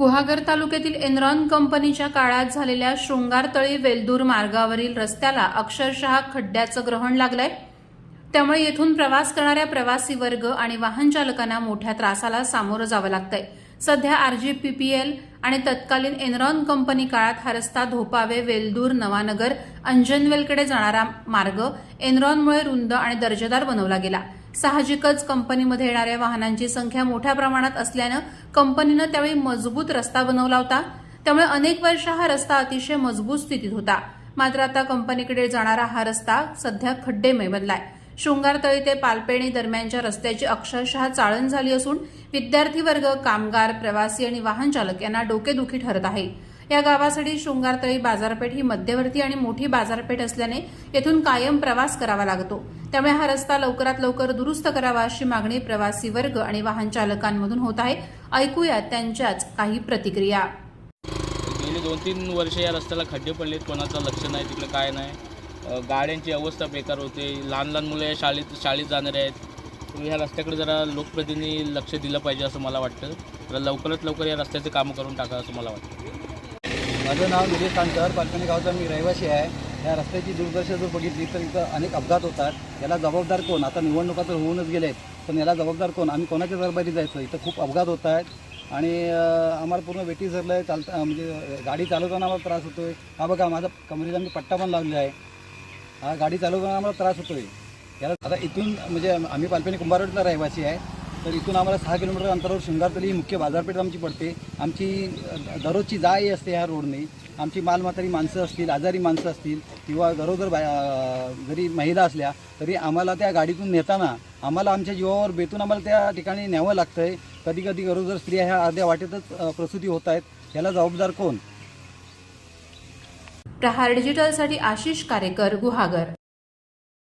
गुहागर तालुक्यातील एनरॉन कंपनीच्या काळात झालेल्या शृंगारतळी वेलदूर मार्गावरील रस्त्याला अक्षरशः खड्ड्याचं ग्रहण लागलंय. त्यामुळे येथून प्रवास करणाऱ्या प्रवासी वर्ग आणि वाहन चालकांना मोठ्या त्रासाला सामोरं जावं लागतंय. सध्या आरजीपीपीएल आणि तत्कालीन एनरॉन कंपनी काळात हा रस्ता धोपावे वेलदूर नवानगर अंजनवेलकडे जाणारा मार्ग एनरॉनमुळे रुंद आणि दर्जेदार बनवला गेला. साहजिकच कंपनीमध्ये येणाऱ्या वाहनांची संख्या मोठ्या प्रमाणात असल्यानं कंपनीनं त्यावेळी मजबूत रस्ता बनवला होता. त्यामुळे अनेक वर्ष हा रस्ता अतिशय मजबूत स्थितीत होता. मात्र आता कंपनीकडे जाणारा हा रस्ता सध्या खड्डेमय बनलाय. शृंगारतळी ते पालपेणी दरम्यानच्या रस्त्याची अक्षरशः चाळण झाली असून विद्यार्थी वर्ग कामगार प्रवासी आणि वाहन चालक यांना डोकेदुखी ठरत आहे. या गावासाठी शृंगारतळी बाजारपेठ ही मध्यवर्ती आणि मोठी बाजारपेठ असल्याने येथून कायम प्रवास करावा लागतो. त्यामुळे हा रस्ता लवकरात लवकर दुरुस्त करावा अशी मागणी प्रवासी वर्ग आणि वाहन चालकांमधून होत आहे. ऐकूया त्यांच्याच काही प्रतिक्रिया. गेली दोन तीन वर्ष या रस्त्याला खड्डे पडलेत. कोणाचं लक्ष नाही तिकडे काय नाही. गाड्यांची अवस्था बेकार होते. लहान लहान मुलं शाळेत शाळेत जाणारे आहेत. ह्या रस्त्याकडे जरा लोकप्रतिनिधी लक्ष दिलं पाहिजे असं मला वाटतं. तर लवकरात लवकर या रस्त्याचे कामं करून टाका असं मला वाटतं. माझं नाव निलेश कांतर पालकणी गावचा मी रहिवासी आहे. या रस्त्याची दुर्दशा जर बघितली तर इथं अनेक अपघात होतात. याला जबाबदार कोण? आता निवडणुका तर होऊनच गेलेत पण याला जबाबदार कोण? आम्ही कोणाच्या दरबारी जायचं? इथं खूप अपघात होत आहेत. आणि आम्हाला पूर्ण वेटी झरलं आहे चालता म्हणजे गाडी चालवताना आम्हाला त्रास होतो आहे हा बघा माझा कमरेचा मी पट्टा पण लावलेला आहे. हा गाडी चालवताना आम्हाला त्रास होतो आहे याला आता इथून म्हणजे आम्ही पालपेणी कुंभारवाडीतला रहिवासी आहे. तर इथून आम्हाला सहा किलोमीटर अंतरावर शृंगारतली ही मुख्य बाजारपेठ आमची पडते. आमची दररोजची जाई असते ह्या रोडने. आमची मालमातारी माणसं असतील आजारी माणसं असतील किंवा गरोदर बा जरी महिला असल्या तरी आम्हाला त्या गाडीतून नेताना आम्हाला आमच्या जीवावर बेतून आम्हाला त्या ठिकाणी न्यावं लागतं आहे कधी कधी गरोदर स्त्रिया ह्या अर्ध्या वाटेतच प्रसूती होत आहेत. ह्याला जबाबदार कोण? प्रहार डिजिटलसाठी आशिष कारेकर गुहागर